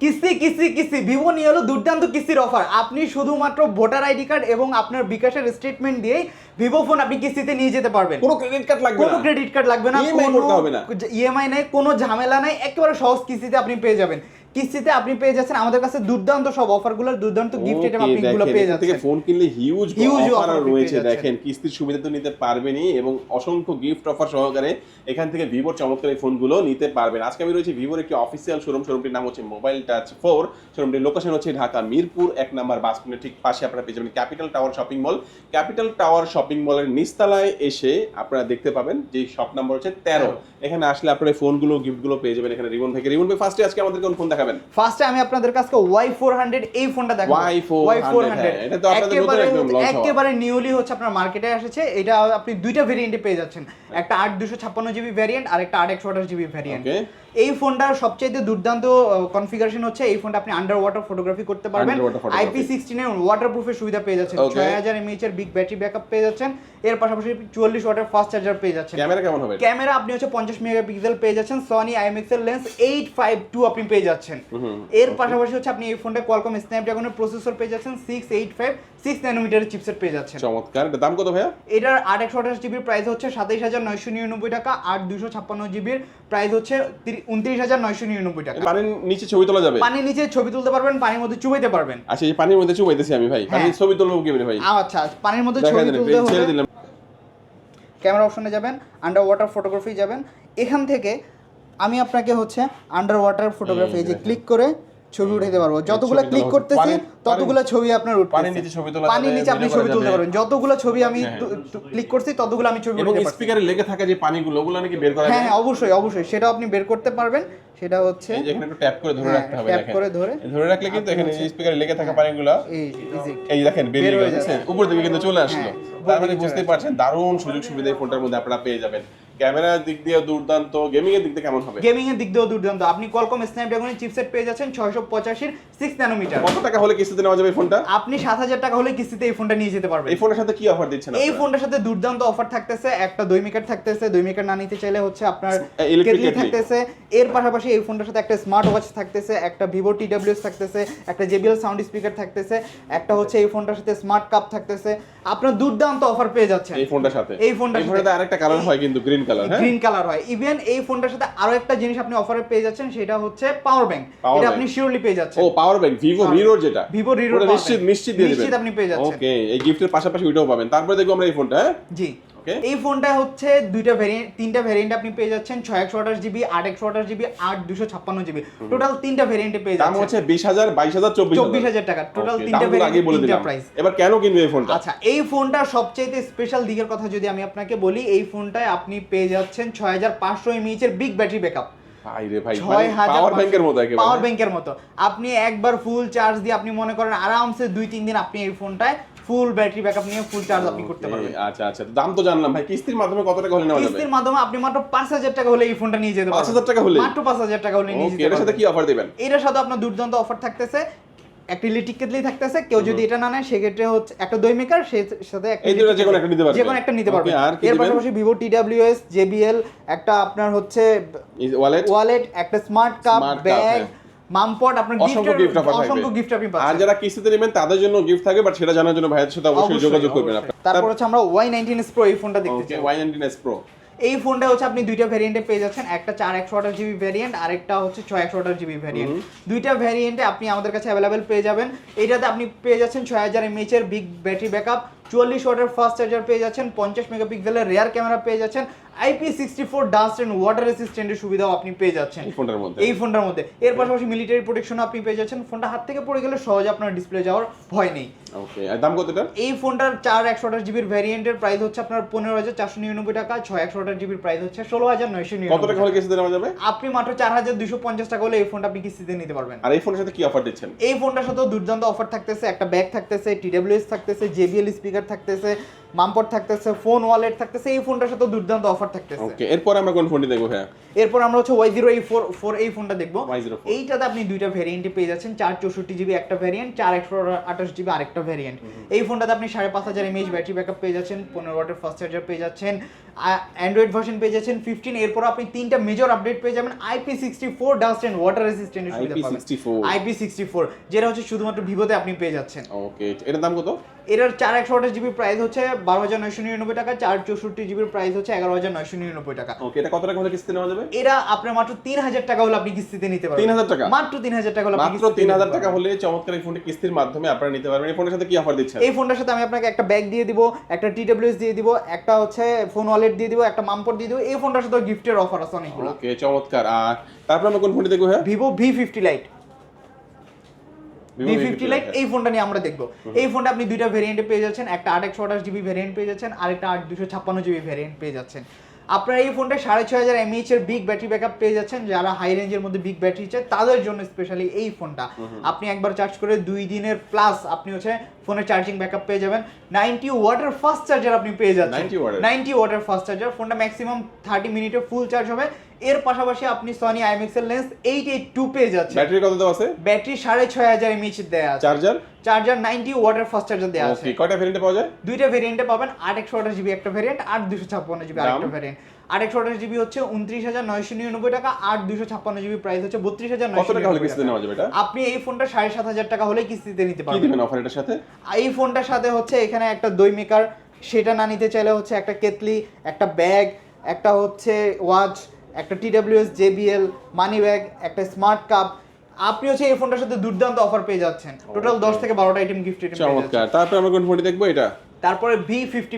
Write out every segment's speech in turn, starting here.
কিস্তি কিস্তি কিস্তি ভিভো নিয়ে হলো দুর্দান্ত কিস্তির অফার আপনি শুধুমাত্র ভোটার আইডি কার্ড এবং আপনার বিকাশের স্টেটমেন্ট দিয়েই ভিভো ফোন আপনি কিস্তিতে নিয়ে যেতে পারবেন। কোনো ক্রেডিট কার্ড লাগবে কোনো ক্রেডিট কার্ড লাগবে না। ইএমআই নাই কোনো ঝামেলা নাই একেবারে সহজ কিস্তিতে আপনি পেয়ে যাবেন। কিস্তিতে আপনি পেয়ে যাচ্ছেন। আমাদের কাছে দুর্দান্ত সব অফারগুলোর দুর্দান্ত গিফট আইটেম আপনি এগুলো পেয়ে এখান থেকে ফোন কিনলে হিউজ Huge অফার রয়েছে দেখেন কিস্তির সুবিধা তো নিতে পারবেনই এবং অসংখ্য গিফট অফার সহকারে এখান থেকে ভিভোর চমৎকার এই ফোনগুলো নিতে পারবেন। আজকে আমি রয়েছি ভিভোর একটি অফিসিয়াল শোরুম শোরুমটির নাম হচ্ছে মোবাইল টাচ ফোর শোরুমটির লোকেশন হচ্ছে ঢাকা মিরপুর এক নাম্বার বাস স্ট্যান্ডের ঠিক পাশে আপনারা পেয়ে যাবেন capital tower shopping mall capital tower shopping মলের নিচতলায় এসে আপনারা দেখতে পাবেন যে শপ নাম্বার হচ্ছে তেরো। এখানে আসলে আপনারা ফোনগুলো গিফটগুলো পেয়ে যাবেন এখানে রিবন ভাইকে। রিবন ভাই ফার্স্টে আজকে আমাদের কোন ফোন দেখাবেন ফার্স্টে আমি আপনাদের কাছে ওয়াই ফোর হান্ড্রেড এই ফোনটা দেখাবো। Y400 হ্যাঁ, এটা তো আপনাদের নতুন একেবারে একদম launch একেবারে নিউলি হচ্ছে আপনার মার্কেটে এসেছে। এটা আপনি দুইটা ভেরিয়েন্টে পেয়ে যাচ্ছেন। একটা আট দুশো ছাপ্পান্ন জিবি ভেরিয়েন্ট আর একটা আট একশো আঠাশ জিবি ভ্যারিয়েন্ট Okay. এই ফোনটার সবচেয়ে দুর্দান্ত কনফিগারেশন হচ্ছে এই ফোনটা আপনি আন্ডার ওয়াটার ফটোগ্রাফি করতে পারবেন। আইপি সিক্সটিনের ওয়াটার প্রুফের সুবিধা পেয়ে যাচ্ছেন। ছয় হাজার এমএইচ এর বিগ ব্যাটারি ব্যাকআপ পেয়ে যাচ্ছেন। এর পাশাপাশি চুয়াল্লিশ ওয়াটের ফাস্ট চার্জার পেয়ে যাচ্ছেন। ক্যামেরা কেমন হবে? ক্যামেরা আপনি হচ্ছে পঞ্চাশ মেগাপিক্সেল পেয়ে যাচ্ছেন। সনি আইএমএক্স এর লেন্স এইট ফাইভ টু আপনি পেয়ে যাচ্ছেন। এর পাশাপাশি হচ্ছে আপনি এই ফোনটা কোয়ালকম স্ন্যাপড্রাগনের প্রসেসর পেয়ে যাচ্ছেন। সিক্স এইট ফাইভ সিক্স ন্যানোমিটারের চিপসেট পেয়ে যাচ্ছেন। চমৎকার। এটা দাম কত ভাইয়া? এটার আট একশো আঠাশ জিবির প্রাইস হচ্ছে সাতাইশ হাজার নয়শো নিরানব্বই টাকা। আট দুশো ছাপ্পান্ন জিবির প্রাইস হচ্ছে উনত্রিশ হাজার নয়শো নিরানব্বই টাকা। পানির নিচে ছবি তোলা যাবে? পানির নিচে ছবি তুলতে পারবেন পানির মধ্যে চুবাইতে পারবেন। আচ্ছা এই পানির মধ্যে চুবাইতেছি আমি ভাই। পানির হ্যাঁ। ছবি তুলবো কি ভাই? আচ্ছা পানির মধ্যে ছবি তুলতে হবে ক্যামেরা অপশনে যাবেন আন্ডার ওয়াটার ফটোগ্রাফি যাবেন। এখান থেকে আমি আপনাকে হচ্ছে আন্ডার ওয়াটার ফটোগ্রাফি যে ক্লিক করে ছবি উঠাতে পারব। যতগুলো ক্লিক করতেছি ততগুলো ছবি আপনার উঠবে পানির নিচে ছবি তোলা পানির নিচে আপনি ছবি তুলতে। পারবেন। যতগুলো ছবি আমি হ্যাঁ, ক্লিক করছি ততগুলো আমি ছবি উঠাতে পারছি। স্পিকারে লেগে থাকা যে পানিগুলো ওগুলো নাকি বের করা হ্যাঁ হ্যাঁ অবশ্যই অবশ্যই। সেটা আপনি বের করতে পারবেন। সেটা হচ্ছে এই যে এখানে একটু ট্যাপ করে ধরে হ্যাঁ, রাখতে হবে দেখেন। করে ধরে ধরে রাখলে কিন্তু এখানে স্পিকারে লেগে থাকা পানিগুলো এই দেখেন বেরিয়ে বের হয়ে গেছে। উপর থেকে কিন্তু চলে আসলো। হ্যাঁ, উপর তার মানে দিকে বুঝতেই পারছেন দারুণ সুযোগ সুবিধা এই ফোনটার মধ্যে আপনারা পেয়ে যাবেন। ক্যামেরার দিক দিয়ে দুর্দান্ত গেমিং এর দিক দিয়ে কেমন হবে? গেমিং এর দিক দিয়েও দুর্দান্ত। আপনি কলকম স্ন্যাপড্রাগনের চিপসেট পেয়ে যাচ্ছেন ছয়শো পঁচাশির সিক্স ন্যানোমিটার কত টাকা হলে কিস্তিতে নেওয়া যাবে এই ফোনটা আপনি সাত হাজার টাকা হলে কিস্তিতে এই ফোনটা নিয়ে যেতে পারবেন। এই ফোনের সাথে কি অফার দিচ্ছেন এই ফোনটার সাথে দুর্দান্ত অফার থাকতেছে একটা দুই থাকতেছে দুই না নিতে চাইলে হচ্ছে আপনার কেটলি কেটলি। থাকতেছে। এর পাশাপাশি এই ফোনটার সাথে একটা স্মার্ট ওয়াচ থাকতেছে একটা ভিভো টিডব্লিউএস থাকতেছে একটা জেবিএল সাউন্ড স্পিকার থাকতেছে একটা হচ্ছে এই ফোনটার সাথে স্মার্ট কাপ থাকতেছে। আপনার দুর্দান্ত অফার পেয়ে যাচ্ছেন। এই ফোনটার সাথে। এই ফোনটার সাথে- আরেকটা কালার হয় কিন্তু গ্রিন কালার হ্যাঁ? গ্রিন কালার হয়। ইভেন এই ফোনটার সাথে আরও একটা জিনিস আপনি অফারে পেয়ে যাচ্ছেন সেটা হচ্ছে পাওয়ার ব্যাংক এটা আপনি শিওরলি পেয়ে যাচ্ছেন। ও পাওয়ার ব্যাংক ভিভো রিরোর যেটা। ভিভো Rero নিশ্চিত নিশ্চিত দিয়ে দিবেন। নিশ্চিত আপনি পেয়ে যাচ্ছেন। ওকে এই গিফটের পাশাপাশি ওইটাও পাবেন। তারপরে দেখব আমরা এই ফোনটা হ্যাঁ? জি। ওকে এই ফোনটা হচ্ছে দুইটা ভেরিয়েন্ট তিনটা ভেরিয়েন্ট আপনি পেয়ে যাচ্ছেন ছয় একশো আঠাশ জিবি আট একশো আঠাশ জিবি আট দুশো ছাপ্পান্ন জিবি টোটাল তিনটা ভেরিয়েন্টে পেয়ে দাম যাচ্ছেন। হচ্ছে বিশ হাজার বাইশ হাজার চব্বিশ হাজার। টাকা। টোটাল তিনটা ভেরিয়েন্ট তিনটা প্রাইস এবার কেন কিনবে এই ফোনটা? আচ্ছা এই ফোনটার সবচেয়ে স্পেশাল দিকের কথা যদি আমি আপনাকে বলি এই ফোনটায় আপনি পেয়ে যাচ্ছেন ছয় হাজার পাঁচশো এমএইচ এর বিগ ব্যাটারি ব্যাকআপ ভাই রে ভাই ছয় হাজার পাওয়ার ব্যাংকের মতো একেবারে। পাওয়ার ব্যাংকের মতো। আপনি একবার ফুল চার্জ দিয়ে আপনি মনে করেন আরামসে দুই তিন দিন আপনি এই ফোনটায় ফুল ব্যাটারি ব্যাকআপ নিয়ে ফুল চার্জ আপনি করতে পারবেন। আচ্ছা আচ্ছা দাম তো জানলাম। ভাই কিস্তির মাধ্যমে কত টাকা হলে নেওয়া যাবে? কিস্তির মাধ্যমে আপনি মাত্র পাঁচ হাজার টাকা হলে এই ফোনটা নিয়ে যেতে পারবেন। 5,000 টাকা হলে মাত্র পাঁচ হাজার টাকা হলে নিয়ে যেতে পারবেন এটার সাথে কি অফার দিবেন? এর সাথে আপনার দুর্দান্ত অফার থাকতেছে। একটা ইলেকট্রিক কেটলি থাকতেছে কেউ যদি এটা না নেয় সেক্ষেত্রে হচ্ছে একটা দই মেকার সে সাথে একটা এই দুটো যে কোনো একটা নিতে পারবে। যে কোনো একটা নিতে পারবে। এর? পাশাপাশি ভিভো টিডব্লিউএস জেবিএল একটা আপনার হচ্ছে ওয়ালেট ওয়ালেট একটা স্মার্ট কাপ ব্যাগ। মামপট আপনার অসংখ্য গিফট অফার অসংখ্য গিফট আপনি আর যারা কিস্তিতে নেবেন তাদের জন্য গিফট থাকবে বাট সেটা জানার জন্য ভাইয়ের সাথে অবশ্যই যোগাযোগ করবেন আপনারা। তারপর হচ্ছে আমরা ওয়াই নাইনটিন প্রো এই ফোনটা দেখতে চাই। ওয়াই নাইনটিন এস প্রো এই ফোনটা হচ্ছে আপনি দুইটা ভ্যারিয়েন্টে পেয়ে যাচ্ছেন। একটা চার একশো আঠাশ জিবি ভ্যারিয়েন্ট আরেকটা হচ্ছে ছয় একশো আঠাশ জিবি ভ্যারিয়েন্ট দুইটা ভ্যারিয়েন্টে আপনি আমাদের কাছে অ্যাভেলেবেল পেয়ে যাবেন। এইটাতে আপনি পেয়ে যাচ্ছেন ছয় হাজার এমএইচ এর বিগ ব্যাটারি ব্যাকআপ চুয়াল্লিশ ওয়াটের ফাস্ট চার্জার পেয়ে যাচ্ছেন পঞ্চাশ মেগাপিক্সেলের রেয়ার ক্যামেরা পেয়ে যাচ্ছেন IP sixty four dust and water রেসিস্ট্যান্টের সুবিধাও আপনি পেয়ে যাচ্ছেন। এই ফোনটার মধ্যে। এই ফোনটার মধ্যে। এর পাশাপাশি মিলিটারি প্রোটেকশন আপনি পেয়ে যাচ্ছেন। ফোনটা হাত থেকে পড়ে গেলে সহজে আপনার ডিসপ্লে যাওয়ার ভয় নেই। ওকে দাম কত এটা এই ফোনটার চার একশো আঠাশ জিবির ভ্যারিয়েন্টের প্রাইস হচ্ছে আপনার পনেরো হাজার চারশো নিরানব্বই টাকা ছয় একশো আঠাশ জিবির প্রাইস হচ্ছে ষোলো হাজার নয়শো টাকা নিরানব্বই হলে কিস্তিতে নেওয়া যাবে? আপনি মাত্র চার হাজার দুশো পঞ্চাশ টাকা হলে এই ফোনটা আপনি কিস্তিতে নিতে পারবেন। আর এই ফোনের সাথে কি অফার দিচ্ছেন? এই ফোনটার সাথেও দুর্দান্ত অফার থাকতেছে একটা ব্যাগ থাকতেছে টিডব্লিউএস থাকতেছে জেবিএল স্পিকার থাকতেছে মামপট থাকতেছে ফোন ওয়ালেট থাকতেছে এই ফোনটার সাথে দুর্দান্ত অফার থাকতেছে। ওকে এরপর আমরা কোন ফোনটি দেখব হ্যাঁ এরপর আমরা হচ্ছে ওয়াই জিরো এই ফোর ফোর এই ফোনটা দেখব। এইটাতে আপনি দুইটা ভ্যারিয়েন্টে পেয়ে যাচ্ছেন চার চৌষট্টি জিবি একটা ভ্যারিয়েন্ট চার একশো আঠাশ জিবি আরেকটা ভ্যারিয়েন্ট এই ফোনটাতে আপনি সাড়ে পাঁচ হাজার এমএইচ ব্যাটারি ব্যাকআপ পেয়ে যাচ্ছেন পনেরো ওয়াটের ফাস্ট চার্জার পেয়ে যাচ্ছেন অ্যান্ড্রয়েড ভার্সন পেয়ে যাচ্ছেন ফিফটিন এরপর আপনি তিনটা মেজর আপডেট পেয়ে যাবেন IP sixty four dust and water রেসিস্ট্যান্টের সুবিধা পাবেন। IP64 আইপি সিক্সটি ফোর যেটা হচ্ছে শুধুমাত্র ভিভোতে আপনি পেয়ে যাচ্ছেন। ওকে এটার দাম কত? এটার চার একশো আঠাশ জিবি প্রাইস হচ্ছে বারো হাজার নয়শো নিরানব্বই টাকা চার চৌষট্টি জিবির প্রাইস হচ্ছে এগারো হাজার নয়শো নিরানব্বই টাকা। ওকে এটা কত টাকা হলে কিস্তি নেওয়া যাবে? এরা আপনার মাত্র তিন হাজার টাকা হলে আপনি কিস্তিতে নিতে পারবেন। 3000 টাকা? মাত্র তিন হাজার টাকা হলে মাত্র তিন হাজার টাকা হলে চমৎকার এই ফোনটি কিস্তির মাধ্যমে আপনারা নিতে পারবেন। এই ফোনের সাথে কি অফার দিচ্ছেন? এই ফোনটার সাথে আমি আপনাকে একটা ব্যাগ দিয়ে দিব একটা টিডব্লিউএস দিয়ে দিব একটা হচ্ছে ফোন ওয়ালেট দিয়ে দিব একটা মামপট দিয়ে দিব। এই ফোনটার সাথে গিফটের অফার আছে অনেকগুলো। ওকে চমৎকার। আর তারপর আমরা কোন ফোনটি দেখব হ্যাঁ Vivo V fifty lite V V50 fifty lite এই ফোনটা নিয়ে আমরা দেখব। এই ফোনটা আপনি দুইটা ভেরিয়েন্টে পেয়ে যাচ্ছেন। একটা আট একশো আঠাশ জিবি ভেরিয়েন্ট পেয়ে যাচ্ছেন আরেকটা আট দুশো ছাপ্পান্ন জিবি ভেরিয়েন্ট পেয়ে যাচ্ছেন। আপনারা এই ফোনটা সাড়ে ছয় হাজার এমএইচ এর বিগ ব্যাটারি ব্যাকআপ পেয়ে যাচ্ছেন যারা হাই রেঞ্জের মধ্যে বিগ ব্যাটারি চায় তাদের জন্য স্পেশালি এই ফোনটা আপনি একবার চার্জ করে দুই দিনের প্লাস আপনি হচ্ছে ফোনের চার্জিং ব্যাকআপ পেয়ে যাবেন। নাইনটি ওয়াটের ফাস্ট চার্জার আপনি পেয়ে যাচ্ছেন। 90 watt নাইনটি ওয়াটের ফাস্ট চার্জার ফোনটা ম্যাক্সিমাম থার্টি মিনিটে ফুল চার্জ হবে। এর পাশাপাশি আপনি সনি আইএমএক্সেল লেন্স এইট এইট টু পেয়ে যাচ্ছেন। ব্যাটারি কত দেওয়া আছে? ব্যাটারি সাড়ে ছয় হাজার এমএইচ দেওয়া আছে। চার্জার চার্জার নাইনটি ওয়াটের ফাস্ট চার্জার দেওয়া আছে। কয়টা ভেরিয়েন্টে পাওয়া যায়? দুইটা ভেরিয়েন্টে পাবেন আট একশো আঠাশ জিবি একটা ভেরিয়েন্ট আর দুশো ছাপ্পান্ন জিবি? আরেকটা ভেরিয়েন্ট আট একশো আঠাশ জিবি হচ্ছে উনত্রিশ হাজার নয়শো নিরানব্বই টাকা আর দুশো ছাপ্পান্ন জিবি প্রাইস হচ্ছে বত্রিশ হাজার কত টাকা হলে কিস্তিতে নেওয়া যাবে এটা? আপনি এই ফোনটা সাড়ে সাত হাজার টাকা হলে কিস্তিতে নিতে কি পারবেন। দিবেন অফার এটার সাথে? এই ফোনটার সাথে হচ্ছে এখানে একটা দই মেকার সেটা না নিতে চাইলে হচ্ছে একটা কেতলি একটা ব্যাগ একটা হচ্ছে ওয়াচ একটা টিডব্লিউএস জেবিএল মানি ব্যাগ একটা স্মার্ট কাপ আপনি হচ্ছে এই ফোনটার সাথে দুর্দান্ত অফার পেয়ে যাচ্ছেন। টোটাল দশ থেকে বারোটা আইটেম গিফট আইটেম চমৎকার। তারপর আমরা কোন ফোনটি দেখব? এটা। তারপরে ভি ফিফটি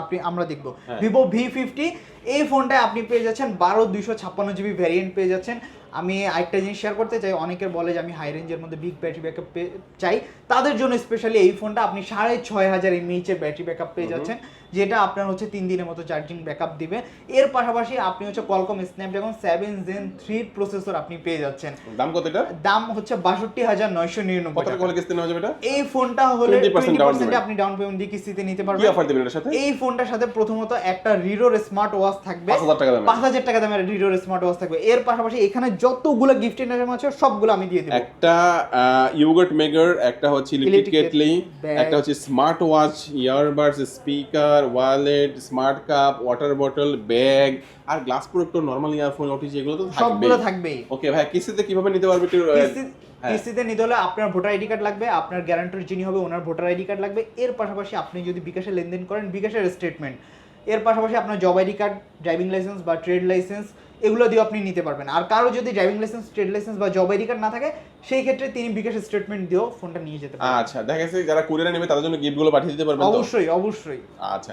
আপনি আমরা দেখব। ভিভো ভি ফিফটি এই ফোনটায় আপনি পেয়ে যাচ্ছেন বারো দুইশো ছাপ্পান্ন জিবি ভ্যারিয়েন্ট পেয়ে যাচ্ছেন। আমি আরেকটা জিনিস শেয়ার করতে চাই। অনেকের বলে যে আমি হাই রেঞ্জের মধ্যে বিগ ব্যাটারি ব্যাকআপ চাই। তাদের জন্য স্পেশালি এই ফোনটা আপনি সাড়ে ছয় হাজার এমএইচ এর ব্যাটারি ব্যাকআপ পেয়ে যাচ্ছেন। যেটা আপনার হচ্ছে তিন দিনের মতো চার্জিং ব্যাকআপ দিবে। এর পাশাপাশি আপনি হচ্ছে Qualcomm Snapdragon seven gen three processor আপনি পেয়ে যাচ্ছেন। দাম কত এটা? দাম হচ্ছে বাষট্টি হাজার নয়শো নিরানব্বই টাকা। এই ফোনটা হলে টোয়েন্টি। আপনি ডাউন পেমেন্ট দিয়ে কিস্তিতে নিতে পারবেন। এই ফোনটার সাথে প্রথমত একটা রিডোর স্মার্ট ওয়াচ থাকবে 5000 টাকা দামের। পাঁচ হাজার টাকা দামের রিডোর স্মার্ট ওয়াচ থাকবে। এর পাশাপাশি এখানে যতগুলো গিফট আইটেম আছে সবগুলো আমি দিয়ে দেবো। একটা ইয়োগার্ট মেকার একটা হচ্ছে ইলেকট্রিক কেটলি একটা হচ্ছে smart watch earbuds speaker wallet smart cup water bottle bag আর glass product normal earphone OTG এগুলো তো সবগুলো থাকবেই। ওকে ভাই কিস্তিতে কীভাবে নিতে পারবে হ্যাঁ। কিস্তিতে নিতে হলে আপনার ভোটার আইডি কার্ড লাগবে আপনার গ্যারান্টর যিনি হবে ওনার ভোটার আইডি কার্ড লাগবে। এর পাশাপাশি আপনি যদি বিকাশে লেনদেন করেন বিকাশের স্টেটমেন্ট এর পাশাপাশি আপনার job ID card driving licence বা ট্রেড লাইসেন্স এগুলো দিয়ে আপনি নিতে পারবেন। আর কারও যদি ড্রাইভিং লাইসেন্স ট্রেড লাইসেন্স বা জব আইডি কার্ড না থাকে সেই ক্ষেত্রে তিনি বিকাশের স্টেটমেন্ট দিয়েও ফোনটা নিয়ে যেতে পারেন। আচ্ছা দেখা গেছে যারা কুরিয়ারে নেবে তাদের জন্য গিফটগুলো পাঠিয়ে দিতে পারবেন অবশ্যই অবশ্যই। আচ্ছা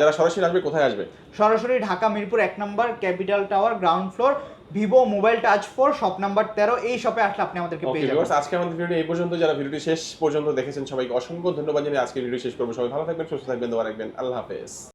যারা সরাসরি আসবে কোথায় আসবে? সরাসরি ঢাকা মিরপুর এক নম্বর capital tower ground floor Vivo mobile touch four shop number তেরো এই শপে আসলে আপনি আমাদেরকে পেয়ে যাবেন। আজকে আমাদের ভিডিও এই পর্যন্ত। যারা ভিডিওটি শেষ পর্যন্ত দেখেছেন সবাইকে অসংখ্য ধন্যবাদ জানিয়ে আজকে ভিডিও শেষ করব। সবাই ভালো থাকবেন সুস্থ থাকবেন দোয়া রাখবেন। আল্লাহ হাফেজ।